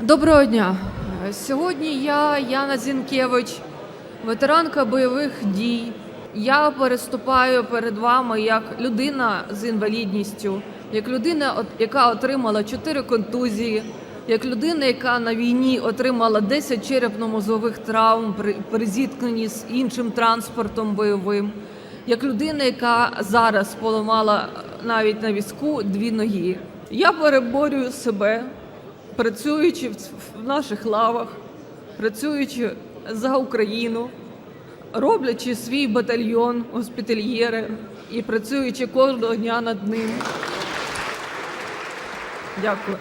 Доброго дня. Сьогодні я, Яна Зінкевич, ветеранка бойових дій. Я переступаю перед вами як людина з інвалідністю, як людина, яка отримала 4 контузії, як людина, яка на війні отримала 10 черепно-мозових травм при, зіткненні з іншим транспортом бойовим, як людина, яка зараз поламала навіть на візку дві ноги. Я переборюю себе, працюючи в наших лавах, працюючи за Україну, роблячи свій батальйон госпітальєри і працюючи кожного дня над ним. Дякую.